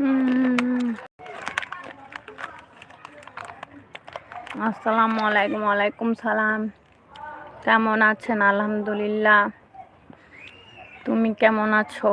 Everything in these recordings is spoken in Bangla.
উম, আসসালামু আলাইকুম ওয়ালাইকুম সালাম কেমন আছেন? আলহামদুলিল্লাহ। তুমি কেমন আছো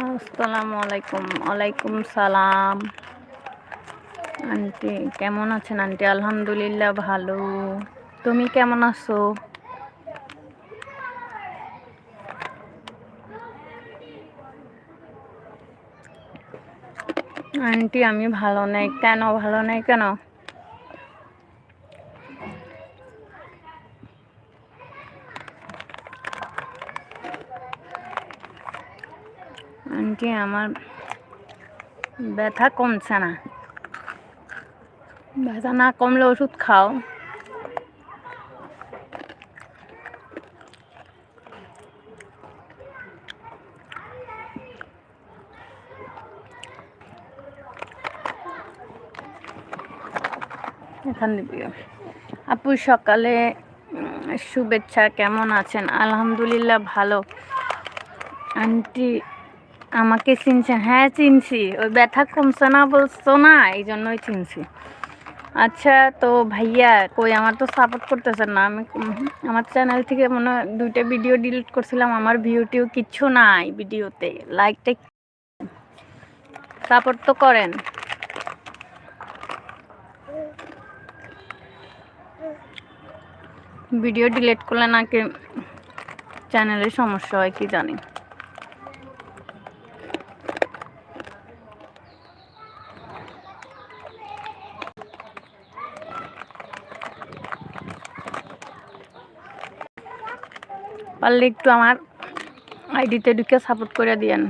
আসসালামু আলাইকুম, ওয়ালাইকুম সালাম। আন্টি, কেমন আছেন আন্টি? আলহামদুলিল্লাহ ভালো। তুমি কেমন আছো? আন্টি, আমি ভালো নাই। কেন? ভালো নাই কেন? আন্টি আমার ব্যথা কমছে না। ব্যথা না কমলে ওষুধ খাও। এখান আপু সকালে শুভেচ্ছা, কেমন আছেন? আলহামদুলিল্লাহ ভালো। আন্টি আমাকে চিনছে হ্যাঁ চিনছি। ওই ব্যথা কমছে না, বলছো না এই জন্যই চিনছি। আচ্ছা তো ভাইয়া, কই, আমার তো সাপোর্ট করতেছেন না। আমি আমার চ্যানেল থেকে মনে দুইটা ভিডিও ডিলিট করছিলাম, আমার ভিউ টিউ কিচ্ছু নাই ভিডিওতে লাইকটা সাপোর্ট তো করেন। ভিডিও ডিলিট করলে নাকি চ্যানেলের সমস্যা হয়, কি জানি। পারলে একটু আমার আইডিতে ঢুকে সাপোর্ট করে দিয়েন।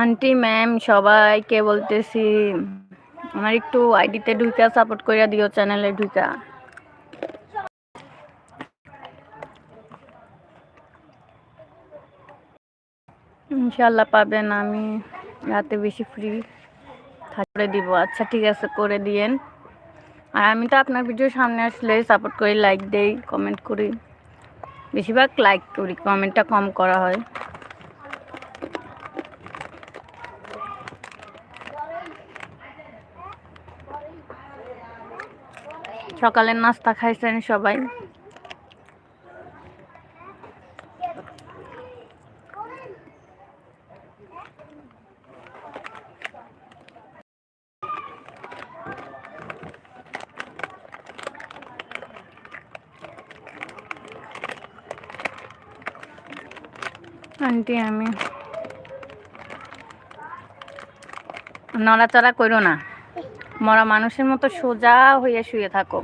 আন্টি ম্যাম সবাইকে বলতেছি, আমার একটু আইডিতে ঢুকা সাপোর্ট করে দিও চ্যানেলে ঢুকা। ইনশাল্লাহ পাবেন, আমি রাতে বেশি ফ্রি করে দিব। আচ্ছা ঠিক আছে, করে দিয়েন। আর আমি তো আপনার ভিডিও সামনে আসলে সাপোর্ট করি লাইক দেই কমেন্ট করি। বেশিরভাগ লাইক করি কমেন্টটা কম করা হয়। সকালের নাস্তা খাইছেন সবাই? আন্টি, আমি। নড়াচড়া করো না। মরা মানুষের মতো সোজা হয়ে শুয়ে থাকো।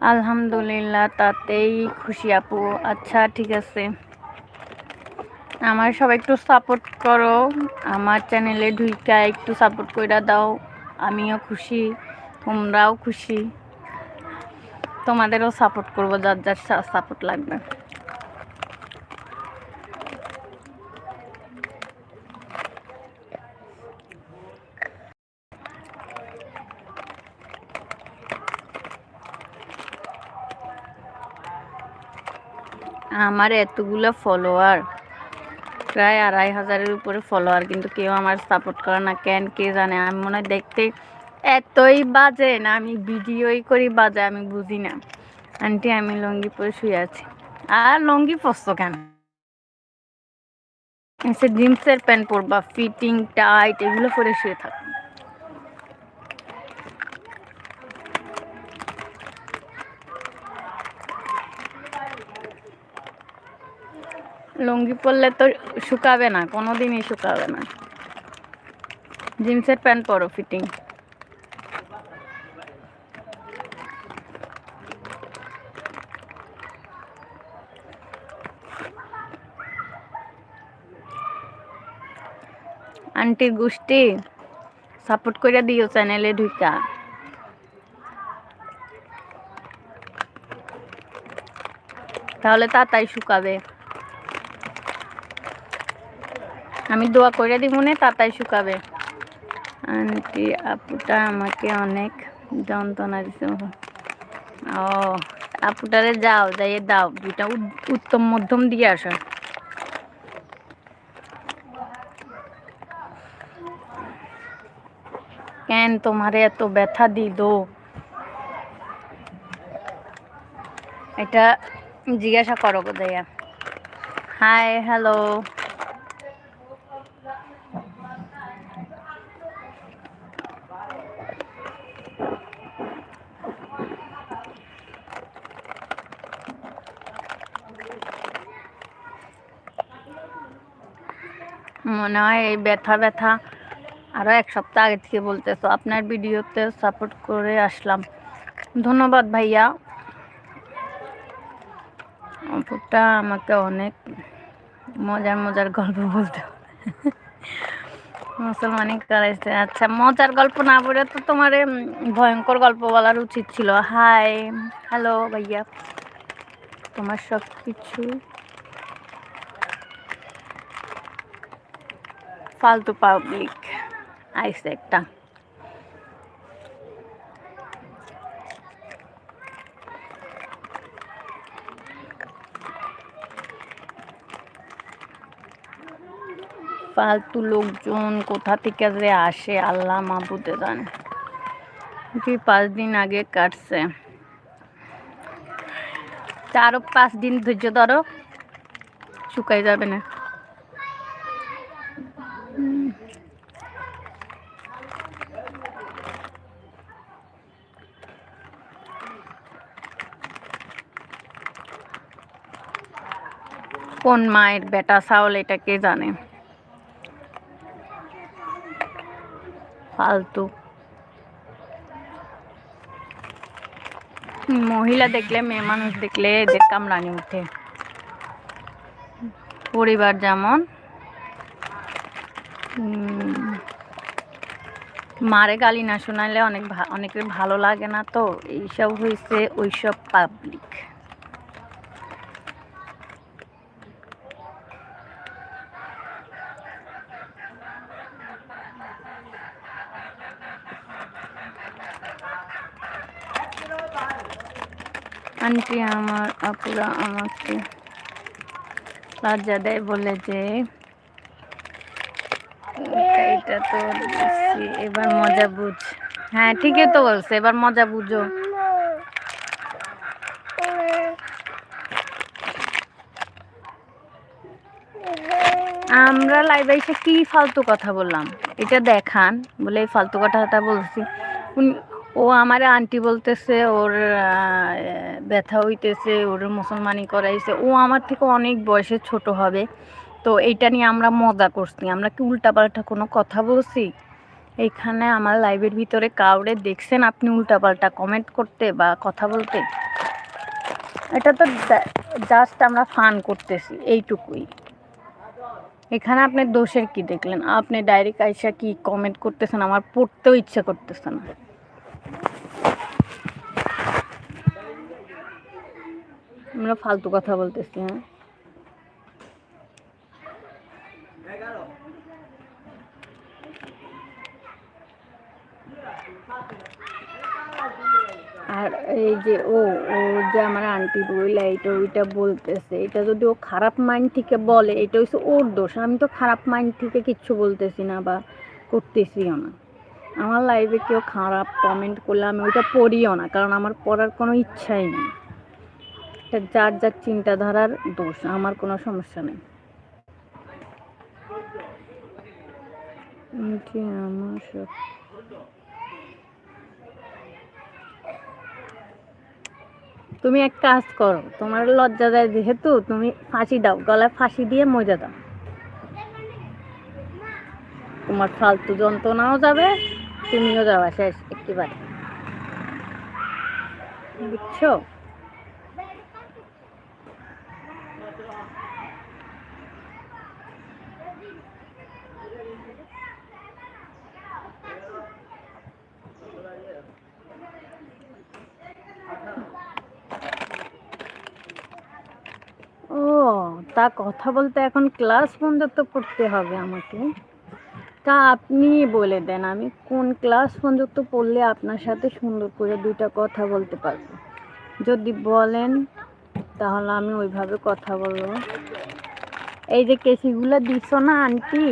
আলহামদুলিল্লাহ, তাতেই খুশি আপু। আচ্ছা ঠিক আছে। আমার সবাই একটু সাপোর্ট করো। আমার চ্যানেলে ঢুইকা একটু সাপোর্ট করে দাও। আমিও খুশি, তোমরাও খুশি। তোমাদেরও সাপোর্ট করব, যার যার সাপোর্ট লাগবে। আমার এতগুলো ফলোয়ার প্রায় আড়াই হাজারের উপরে ফলোয়ার কিন্তু কেউ আমার সাপোর্ট করে না। কেন কে জানে? আমি মনে হয় দেখতে এতই বাজে না, আমি ভিডিওই করি বাজে, আমি বুঝি না। আন্টি আমি লঙ্গি পরে শুয়ে আছি। আর লঙ্গি পরছো কেন? জিন্সের প্যান্ট পরবা ফিটিং টাইট এগুলো পরে শুয়ে থাকো। লুঙ্গি পরলে তো শুকাবে না কোনো দিনই শুকাবে না। জিন্সের প্যান্ট পরো, ফিটিং। আন্টি গোষ্ঠী সাপোর্ট করে দিও চ্যানেলে ঢুকা তাহলে তাড়াতাড়ি শুকাবে। আমি দোয়া করে দিব না তাড়াতাড়ি শুকাবে। আন্টি আপুটা আমাকে অনেক যন্ত্রণা দিছে ও, আপুটারে যাও, যাইয়ে দাও, দুইটা উত্তম মধ্যম দিয়ে আসো। কেন তোমারে এত ব্যথা দিল? এটা জিজ্ঞাসা করো কোথায় হাই হ্যালো মনে হয় এই ব্যথা ব্যথা। আরও এক সপ্তাহ আগে থেকে বলতেছো, আপনার ভিডিওতে সাপোর্ট করে আসলাম। ধন্যবাদ ভাইয়া। অপুরটা আমাকে অনেক মজার মজার গল্প বলতে মুসলমানি করাইছে আচ্ছা মজার গল্প না বলে তো তোমার ভয়ঙ্কর গল্প বলার উচিত ছিল। হাই হ্যালো ভাইয়া। তোমার সব কিছু ফালতু পাবলিক আইসে একটা। ফালতু লোকজন কোথা থেকে যে আসে, আল্লাহ মাহবুদে জানে। কি পাঁচ দিন আগে কাটছে। আরও পাঁচ দিন ধৈর্য ধরো শুকাই যাবে না। কোন মায়ের বেটা চাউল এটা কে জানে? ফালতু। মহিলা দেখলে, মেয়ে মানুষ দেখলে এদের কামড়ানি উঠে। পরিবার যেমন। মারে গালি না শোনালে অনেক অনেকের ভালো লাগে না তো, এইসব হয়েছে ওইসব পাবলিক আন্টি আমার, আপুরা আমাকে লজ্জা দেয় বলে যে এটা তো এবার মজা বুঝ। হ্যাঁ ঠিকই তো বলছে, এবার মজা বুঝো। আমরা লাইভে এসে কি ফালতু কথা বললাম? এটা দেখান, বলে এই ফালতু কথাটা বলছি। ও আমার আন্টি বলতেছে, ওর ব্যথা হইতেছে, ওর মুসলমানি করাইছে। ও আমার থেকে অনেক বয়সে ছোট হবে, তো এইটা নিয়ে আমরা মজা করছি। আমরা কি উল্টাপাল্টা কোনো কথা বলছি? এইখানে আমার লাইভের ভিতরে কাউরে দেখছেন আপনি উল্টাপাল্টা কমেন্ট করতে বা কথা বলতে? এটা তো জাস্ট আমরা ফান করতেছি, এইটুকুই। এখানে আপনি দোষের কি দেখলেন? আপনি ডাইরেক্ট আইসা কি কমেন্ট করতেছেন? আমার পড়তেও ইচ্ছা করতেছে না। আমরা ফালতু কথা বলতেছি হ্যাঁ। আর এই যে ও ও যে আমার আন্টি বইলা এটা ওইটা বলতেছে, এটা যদি ও খারাপ মাইন্ড থেকে বলে, এটা হচ্ছে ওর দোষ। আমি তো খারাপ মাইন্ড থেকে কিচ্ছু বলতেছি না বা করতেছিও না। আমার লাইফে কেউ খারাপ কমেন্ট করলে আমি ওইটা পড়িও না, কারণ আমার পড়ার কোনো ইচ্ছাই নেই। এটা যার যার চিন্তাধারার দোষ, আমার কোনো সমস্যা নেই। আমার তুমি এক কাজ করো, তোমার লজ্জা দেয় যেহেতু তুমি ফাঁসি দাও, গলায় ফাঁসি দিয়ে মজা দাও। তোমার ফালতু যন্ত্রণাও যাবে, তুমিও যাওয়া শেষ, একেবারে। বুঝছ? তা কথা বলতে এখন ক্লাস বন্ধ তো করতে হবে আমাকে। তা আপনি বলে দেন, আমি কোন ক্লাস পর্যন্ত পড়লে আপনার সাথে সুন্দর করে দুইটা কথা বলতে পারব? যদি বলেন, তাহলে আমি ওইভাবে কথা বলব। এই যে কেচিগুলো দিছ না আন্টি,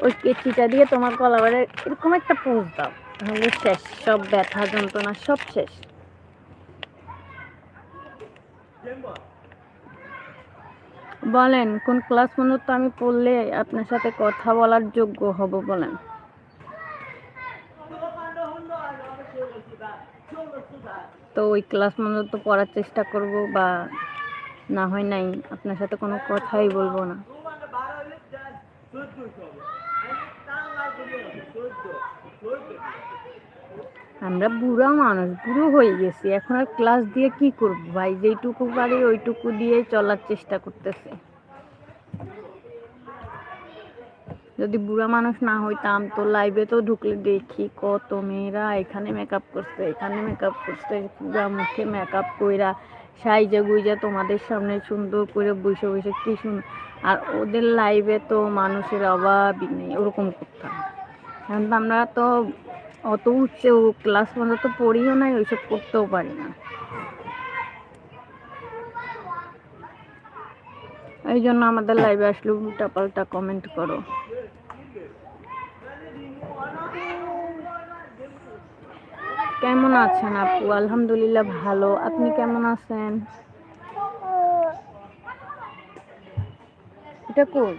ওই কেচিটা দিয়ে তোমার কলাবারে এরকম একটা পোজ দাও। তাহলে শেষ, সব ব্যথা যন্ত্রণা সব শেষ। বলেন, কোন ক্লাস পর্যন্ত আমি পড়লে আপনার সাথে কথা বলার যোগ্য হব বলেন। তো ওই ক্লাস পর্যন্ত পড়ার চেষ্টা করব বা না হয় নাই, আপনার সাথে কোনো কথাই বলব না। আমরা বুড়া মানুষ, বুড়ো হয়ে গেছি। এখন আর ক্লাস দিয়ে কি করব? ভাই যেইটুকু পারি ওইটুকু দিয়ে চলার চেষ্টা করতেছে। যদি বুড়া মানুষ না হইতাম তো লাইভে তো ঢুকলে দেখি কত মেয়েরা এখানে মেকআপ করছে, এখানে মেকআপ করছে, পুরা মুখে মেকআপ কইরা সাইজা গুইজা তোমাদের সামনে সুন্দর করে বসে বসে কি সুন্দর আর ওদের লাইভে তো মানুষের অভাবই নেই, ওরকম করতাম এখন তো আমরা তো অত উচ্চে ক্লাস পর্যন্ত পড়িও নাই, ওইসব করতেও পারি না। এই জন্য আমাদের লাইভে আসলে উল্টা পাল্টা কমেন্ট করো। কেমন আছেন আপু? আলহামদুলিল্লাহ ভালো। আপনি কেমন আছেন? এটা কই?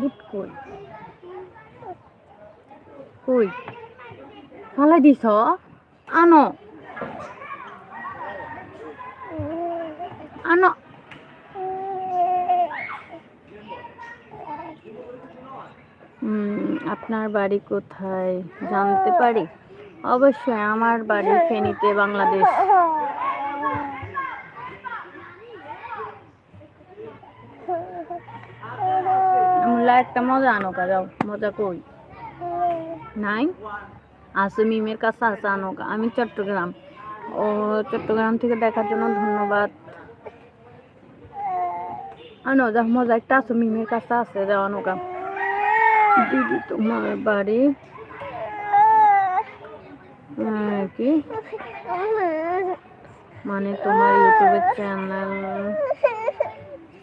বুট কই? কই? ফালাই দিছ? আনো। আনো। আপনার বাড়ি কোথায় জানতে পারি? অবশ্যই আমার বাড়ি ফেনীতে, বাংলাদেশ। একটা মজা আনো যাও মজা কই? নাই? আছে, মিমের কাছে আছে আনো আমি চট্টগ্রাম। ও, চট্টগ্রাম থেকে দেখার জন্য ধন্যবাদ। আনো যাও মজা একটা আছে, মিমের কাছে আছে, যাও আনো কা। দিদি তোমার বাড়ি? কি? মানে তোমার ইউটিউবের চ্যানেল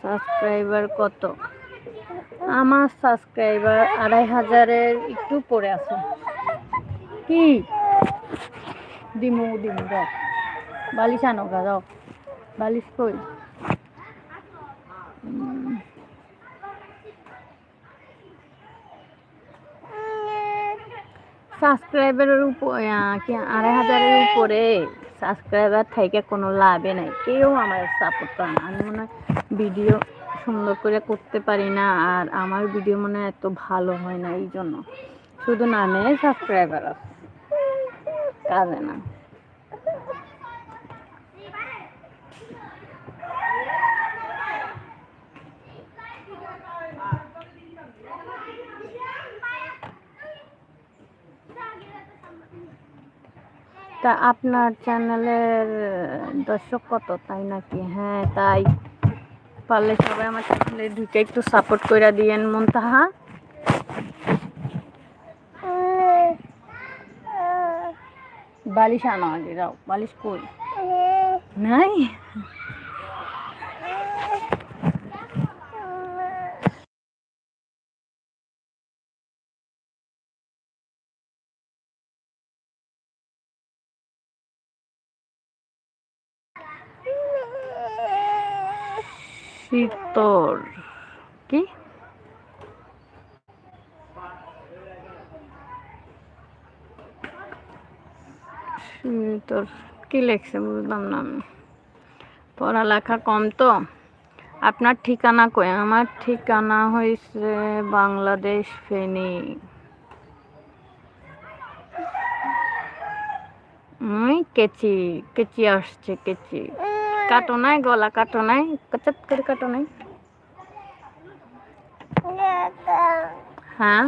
সাবস্ক্রাইবার কত? আমার সাবস্ক্রাইবার আড়াই হাজারের একটু পরে আছে। কি? দিমু দিমু যাও বালিশ আনো গা যাও বালিশ কই সাবস্ক্রাইবারের উপর কি, আড়াই হাজারের উপরে সাবস্ক্রাইবার থেকে কোনো লাভে নাই। কেউ আমার সাপোর্ট করে না। আমি মনে ভিডিও সুন্দর করে করতে পারি না, আর আমার ভিডিও মনে এত ভালো হয় না এই জন্য শুধু নামে সাবস্ক্রাইবার আছে। কাজে না। তা আপনার চ্যানেলের দর্শক কত? তাই নাকি? হ্যাঁ তাই। পারলে সবাই আমার চ্যানেলে ঢুকে একটু সাপোর্ট করে দিয়েন, মন্তাহা। বালিশ আনো আগে যাও বালিশ কই? নাই? শীতর কি? শীতর কি লেখছে বুঝলাম না আমি। পড়ালেখা কম তো। আপনার ঠিকানা কই? আমার ঠিকানা হয়েছে বাংলাদেশ ফেনী। কেচি কেচি আসছে, কেচি। কাটো নাই, গলা কাটো নাই কচাত করে কাটো নাই। হ্যাঁ?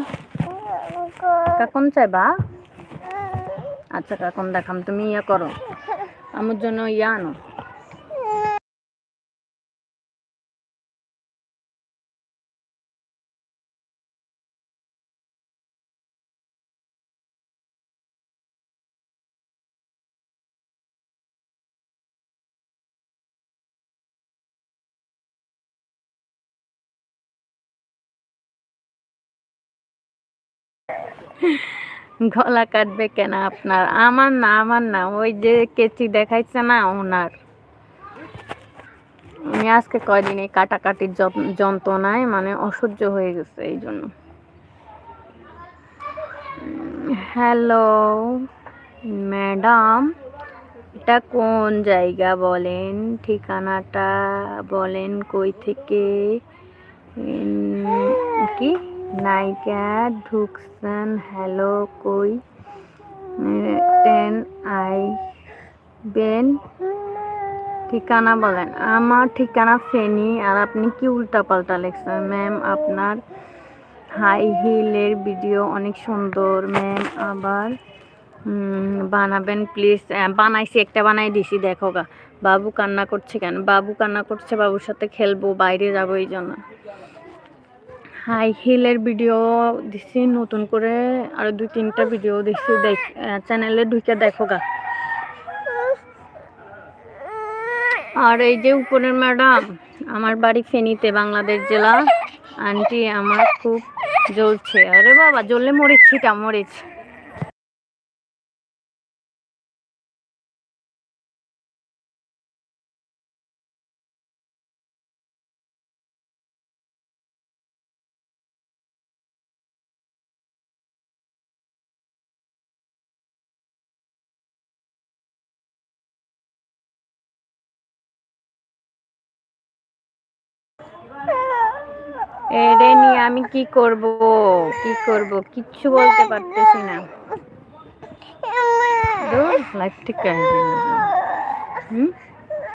কাকুন চাইবা? আচ্ছা কাকুন দেখাম তুমি ইয়া করো আমার জন্য ইয়া আনো Yeah. গলা কাটবে কেন আপনার? আমার না আমার না। ওই যে কেচি দেখাইছে না ওনার। আমি আজকে কয়দিন এই কাটাকাটির যন- যন্ত্রণায় মানে অসহ্য হয়ে গেছে এই জন্য। হ্যালো ম্যাডাম এটা কোন জায়গা বলেন? ঠিকানাটা বলেন কই থেকে? কি? নাইকা ঢুকছেন হ্যালো, কই? টেন আই বেন। ঠিকানা বলেন। আমার ঠিকানা ফেনি, আর আপনি কি উল্টা পাল্টা লেখছেন? ম্যাম, আপনার হাই হিলের ভিডিও অনেক সুন্দর। ম্যাম, আবার বানাবেন, প্লিজ। বানাইছি, একটা বানাই দিছি, দেখো গা। বাবু কান্না করছে কেন? বাবু কান্না করছে, বাবুর সাথে খেলব, বাইরে যাব, এই জন্য। হাই হিলের ভিডিও দিছি, নতুন করে আর দুই, তিনটা ভিডিও দিছি। দেখ চ্যানেলে ঢুকে দেখো গা। আর এই যে উপরের ম্যাডাম আমার বাড়ি ফেনীতে, বাংলাদেশ জেলা। আন্টি আমার খুব জ্বলছে। আরে বাবা, জ্বললে মরেছি তা মরিচ। এরে নিয়ে আমি কি করব? কি করব? কিচ্ছু বলতে পারতেছি না। লাইফ ঠিক হুম?